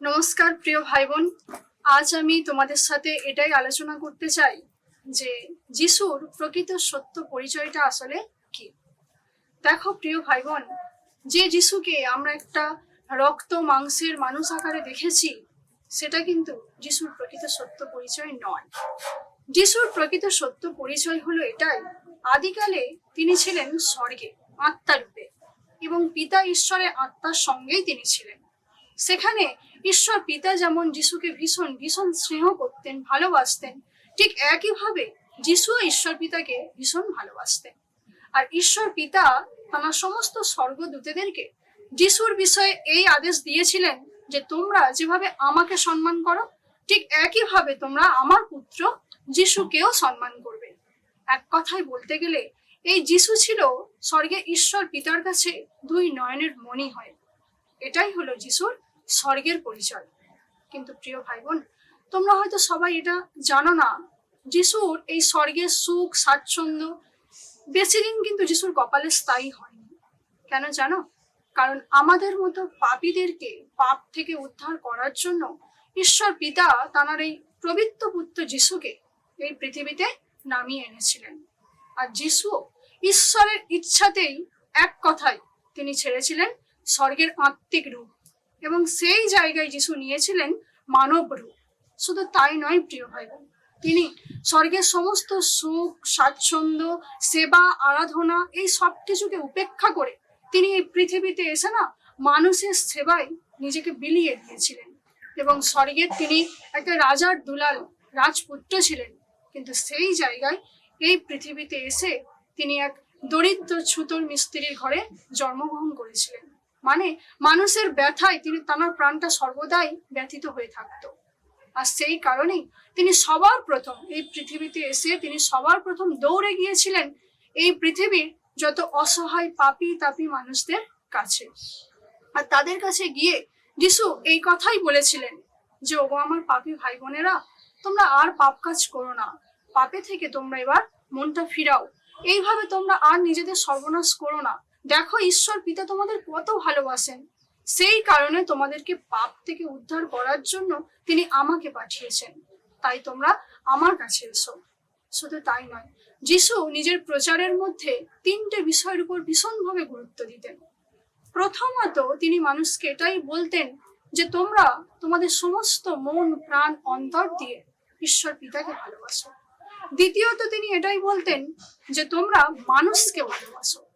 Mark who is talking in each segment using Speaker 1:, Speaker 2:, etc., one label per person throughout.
Speaker 1: নমস্কার, প্রিয় ভাই বোন আজ আমি তোমাদের সাথে এটাই আলোচনা করতে চাই যে যিশুর প্রকৃত সত্য পরিচয়টা আসলে কি? দেখো, প্রিয় ভাই বোন যে যিশুকে আমরা একটা রক্ত মাংসের মানুষ আকারে দেখেছি, সেটা কিন্তু যিশুর প্রকৃত সত্য পরিচয় নয়। যিশুর প্রকৃত সত্য পরিচয় হলো এটাই, আদিকালে তিনি ছিলেন স্বর্গে, আত্মারূপে, এবং পিতা ঈশ্বরের আত্মার সঙ্গেই তিনি ছিলেন। সেখানে ঈশ্বর পিতা যেমন যিশুকে ভীষণ ভীষণ স্নেহ করতেন, ভালোবাসতেন, ঠিক একইভাবে যিশুও ঈশ্বর পিতাকে ভীষণ ভালোবাসতেন। আর ঈশ্বর পিতা তার সমস্ত স্বর্গদূতেদেরকে যিশুর বিষয়ে এই আদেশ দিয়েছিলেন যে তোমরা যেভাবে আমাকে সম্মান করো, ঠিক একইভাবে তোমরা আমার পুত্র যিশুকেও সম্মান করবে। এক কথায় বলতে গেলে, এই যিশু ছিল স্বর্গে ঈশ্বর পিতার কাছে দুই নয়নের মণি হয়। এটাই হলো যিশুর স্বর্গের পরিচয়। কিন্তু প্রিয় ভাই বোন তোমরা হয়তো সবাই এটা জানো না, যিশুর এই স্বর্গের সুখ, স্বাচ্ছন্দ্য বেশি দিন কিন্তু যিশুর কপালে স্থায়ী হয়নি। কেন জানো? কারণ আমাদের মতো পাপীদেরকে পাপ থেকে উদ্ধার করার জন্য ঈশ্বর পিতা তাঁর এই পবিত্র পুত্র যিশুকে এই পৃথিবীতে নামিয়ে এনেছিলেন। আর যিশু ঈশ্বরের ইচ্ছাতেই এক কথায় তিনি ছেড়েছিলেন স্বর্গের আত্মিক রূপ। এবং সেই জায়গায় যিশু নিয়েছিলেন মানব রূপ। শুধু তাই নয়, প্রিয় ভাই বোন তিনি স্বর্গের সমস্ত সুখ, স্বাচ্ছন্দ্য, সেবা, আরাধনা, এই সব কিছুকে উপেক্ষা করে তিনি এই পৃথিবীতে এসে না মানুষের সেবায় নিজেকে বিলিয়ে দিয়েছিলেন। এবং স্বর্গের তিনি একটা রাজার দুলাল, রাজপুত্র ছিলেন। কিন্তু সেই জায়গায় এই পৃথিবীতে এসে তিনি এক দরিদ্র ছুতোর মিস্ত্রির ঘরে জন্মগ্রহণ করেছিলেন। মানে মানুষের ব্যথায় তিনি তার প্রাণটা সর্বদাই ব্যথিত হয়ে থাকতো। আর সেই কারণেই তিনি সবার প্রথম এই পৃথিবীতে এসে তিনি সবার প্রথম দৌড়ে গিয়েছিলেন এই পৃথিবীর যত অসহায় পাপি তাপি মানুষদের কাছে। আর তাদের কাছে গিয়ে যিশু এই কথাই বলেছিলেন যে, ওগো আমার পাপি ভাই বোনেরা তোমরা আর পাপ কাজ করো না। পাপে থেকে তোমরা এবার মনটা ফিরাও। এইভাবে তোমরা আর নিজেদের সর্বনাশ করো না। দেখো, ঈশ্বর পিতা তোমাদের কত ভালোবাসেন। সেই কারণে তোমাদেরকে পাপ থেকে উদ্ধার করার জন্য তিনি আমাকে পাঠিয়েছেন। তাই তোমরা আমার কাছে এসো। শুধু তাই নয়, যিশু নিজের প্রচারের মধ্যে তিনটে বিষয়ের উপর ভীষণভাবে গুরুত্ব দিতেন। প্রথমত, তিনি মানুষকে এটাই বলতেন যে তোমরা তোমাদের সমস্ত মন, প্রাণ, অন্তর দিয়ে ঈশ্বর পিতাকে ভালোবাসো। দ্বিতীয়ত, তিনি এটাই বলতেন যে তোমরা মানুষকে ভালোবাসো।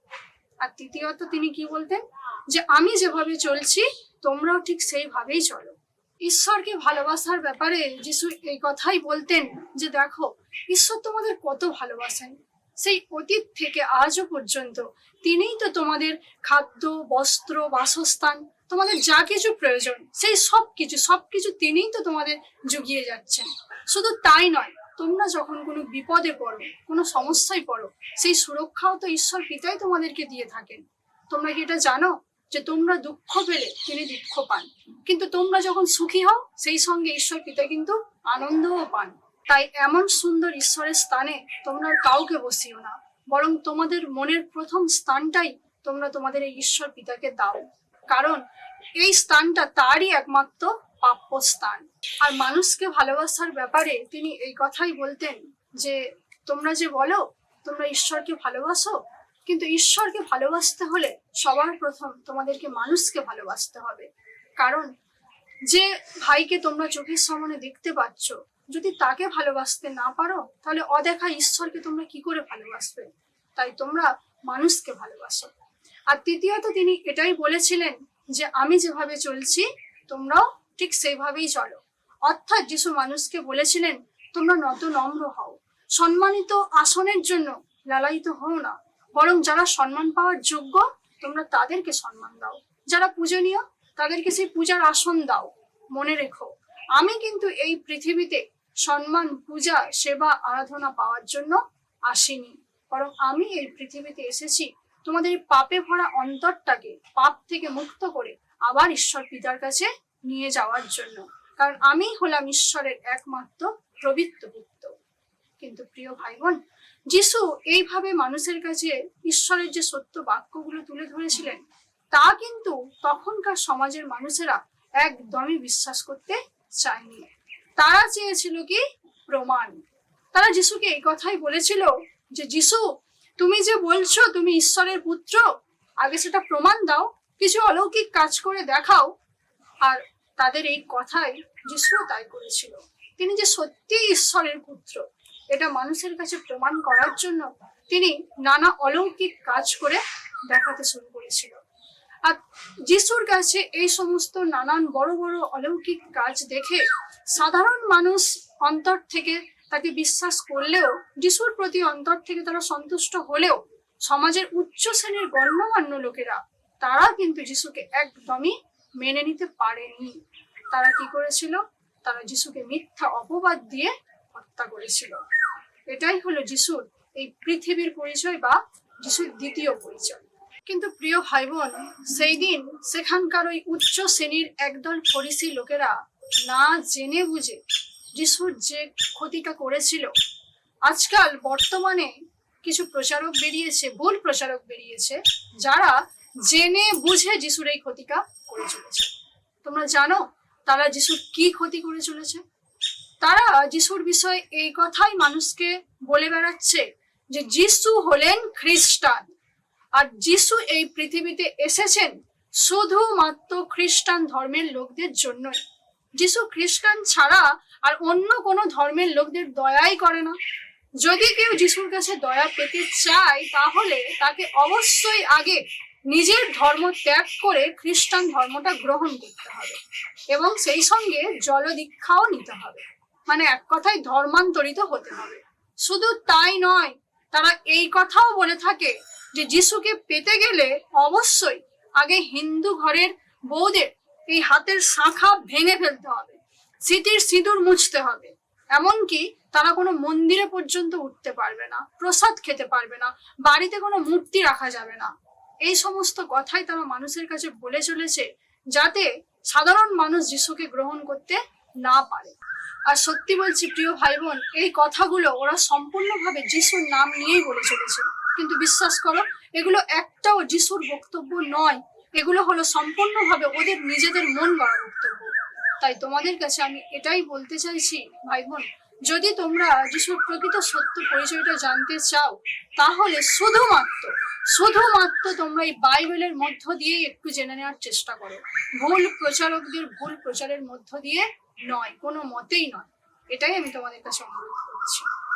Speaker 1: আর তৃতীয়ত তিনি কি বলতেন? যে আমি যেভাবে চলছি, তোমরাও ঠিক সেইভাবেই চলো। ঈশ্বরকে ভালোবাসার ব্যাপারে যিশু এই কথাই বলতেন যে, দেখো, ঈশ্বর তোমাদের কত ভালোবাসেন। সেই অতীত থেকে আজও পর্যন্ত তিনিই তো তোমাদের খাদ্য, বস্ত্র, বাসস্থান, তোমাদের যা কিছু প্রয়োজন, সেই সব কিছু সব কিছু তিনিই তো তোমাদের জুগিয়ে যাচ্ছেন। শুধু তাই নয় তোমরা যখন কোনো বিপদে পড়ো, কোনো সমস্যায় পড়ো, সেই সুরক্ষাও তো ঈশ্বর পিতাই তোমাদেরকে দিয়ে থাকেন। তোমরা কি এটা জানো? যে তোমরা দুঃখ পেলে, তিনি দুঃখ পান। কিন্তু তোমরা যখন সুখী হও, সেই সঙ্গে ঈশ্বর পিতা কিন্তু আনন্দও পান। তাই এমন সুন্দর ঈশ্বরের স্থানে তোমরা কাউকে বসিও না। বরং তোমাদের মনের প্রথম স্থানটাই তোমরা তোমাদের এই ঈশ্বর পিতাকে দাও। কারণ এই স্থানটা তারই একমাত্র প্রাপ্য স্থান আর মানুষকে ভালোবাসার ব্যাপারে তিনি এই কথাই বলতেন যে, তোমরা যে বলো, তোমরা ঈশ্বরকে ভালোবাসো? কিন্তু ঈশ্বরকে ভালোবাসতে হলে সবার প্রথম তোমাদেরকে মানুষকে ভালোবাসতে হবে। কারণ যে ভাইকে তোমরা চোখের সামনে দেখতে পাচ্ছ, যদি তাকে ভালোবাসতে না পারো, তাহলে অদেখা ঈশ্বরকে তোমরা কি করে ভালোবাসবে? তাই তোমরা মানুষকে ভালোবাসো। আর তৃতীয়ত তিনি এটাই বলেছিলেন যে, আমি যেভাবে চলছি, তোমরাও ঠিক সেইভাবেই চলো। অর্থাৎ যিশু মানুষকে বলেছিলেন, তোমরা নত নম্র হও। সম্মানিত আসনের জন্য লালায়িত হও না। বরং যারা সম্মান পাওয়ার যোগ্য, তোমরা তাদেরকে সম্মান দাও। যারা পূজনীয়, তাদেরকে সেই পূজার আসন দাও। মনে রেখো, আমি কিন্তু এই পৃথিবীতে সম্মান, পূজা, সেবা, আরাধনা পাওয়ার জন্য আসিনি। বরং আমি এই পৃথিবীতে এসেছি তোমাদের পাপে ভরা অন্তরটাকে, পাপ থেকে মুক্ত করে আবার ঈশ্বর পিতার কাছে নিয়ে যাওয়ার জন্য। কারণ আমি হলাম ঈশ্বরের একমাত্র পবিত্র পুত্র। কিন্তু প্রিয় ভাই বোন যিশু এইভাবে মানুষের কাছে ঈশ্বরের যে সত্য বাক্যগুলো তুলে ধরেছিলেন, তা কিন্তু তখনকার সমাজের মানুষেরা একদমই বিশ্বাস করতে চায়নি। তারা চেয়েছিল কি? প্রমাণ। তারা যিশুকে এই কথাই বলেছিল যে, যিশু, তুমি যে বলছো তুমি ঈশ্বরের পুত্র, আগে সেটা প্রমাণ দাও, কিছু অলৌকিক কাজ করে দেখাও। আর তাদের এই কথাই যিশু তাই করেছিল। তিনি যে সত্যি ঈশ্বরের পুত্র, এটা মানুষের কাছে প্রমাণ করার জন্য তিনি নানা অলৌকিক কাজ করে দেখাতে শুরু করেছিল। আর যিশুর কাছে এই সমস্ত নানান বড় বড় অলৌকিক কাজ দেখে সাধারণ মানুষ অন্তর থেকে তাকে বিশ্বাস করলেও, যিশুর প্রতি অন্তর থেকে তারা সন্তুষ্ট হলেও, সমাজের উচ্চ শ্রেণির গণ্যমান্য লোকেরা, তারা কিন্তু যিশুকে একদমই মেনে নিতে পারেনি। তারা কি করেছিল? তারা যিশুকে মিথ্যা অপবাদ দিয়ে হত্যা করেছিল। এটাই হলো যিশুর এই পৃথিবীর পরিচয় বা যিশুর দ্বিতীয় পরিচয়। কিন্তু প্রিয় ভাই বোন সেই দিন সেখানকার ওই উচ্চ শ্রেণির একদল ফরিসি লোকেরা না জেনে বুঝে যিশুর যে ক্ষতিটা করেছিল। আজকাল বর্তমানে কিছু প্রচারক বেরিয়েছে, ভুল প্রচারক বেরিয়েছে, যারা জেনে বুঝে যিশুর এই ক্ষতিটা করে চলেছে। তোমরা জানো তারা যিশুর কি ক্ষতি করে চলেছে? তারা যিশুর বিষয়ে এই কথাই মানুষকে বলে বেড়াচ্ছে যে যিশু হলেন খ্রিস্টান। আর যিশু এই পৃথিবীতে এসেছেন শুধুমাত্র খ্রিস্টান ধর্মের লোকদের জন্যই। যিশু খ্রিস্টান ছাড়া আর অন্য কোনো ধর্মের লোকদের দয়াই করে না। যদি কেউ যিশুর কাছে দয়া পেতে চায়, তাহলে তাকে অবশ্যই আগে নিজের ধর্ম ত্যাগ করে খ্রিস্টান ধর্মটা গ্রহণ করতে হবে। এবং সেই সঙ্গে জলদীক্ষাও নিতে হবে। মানে এক কথায় ধর্মান্তরিত হতে হবে। শুধু তাই নয়, তারা এই কথাও বলে থাকে যে যিশুকে পেতে গেলে অবশ্যই আগে হিন্দু ঘরের বৌদের এই হাতের শাখা ভেঙে ফেলতে হবে। স্মৃতির সিঁদুর মুছতে হবে। এমনকি তারা কোনো মন্দিরে পর্যন্ত উঠতে পারবে না, প্রসাদ খেতে পারবে না, বাড়িতে কোনো মূর্তি রাখা যাবে না। এই সমস্ত কথাই তারা মানুষের কাছে বলে চলেছে যাতে সাধারণ মানুষ যিশুকে গ্রহণ করতে না পারে। আর সত্যি বলছি, প্রিয় ভাই বোন এই কথাগুলো ওরা সম্পূর্ণভাবে যিশুর নাম নিয়েই বলে চলেছে। কিন্তু বিশ্বাস করো, এগুলো একটাও যিশুর বক্তব্য নয়। এগুলো হলো সম্পূর্ণভাবে ওদের নিজেদের মন গড়া বক্তব্য। তাই তোমাদের কাছে আমি এটাই বলতে চাইছি ভাই বোন যদি তোমরা যিশুর প্রকৃত সত্য পরিচয়টা জানতে চাও, তাহলে শুধুমাত্র শুধুমাত্র তোমরা এই বাইবেলের মধ্য দিয়ে একটু জেনে নেওয়ার চেষ্টা করো। ভুল প্রচারকদের ভুল প্রচারের মধ্য দিয়ে নয়, কোনো মতেই নয়। এটাই আমি তোমাদের কাছে অনুরোধ করছি।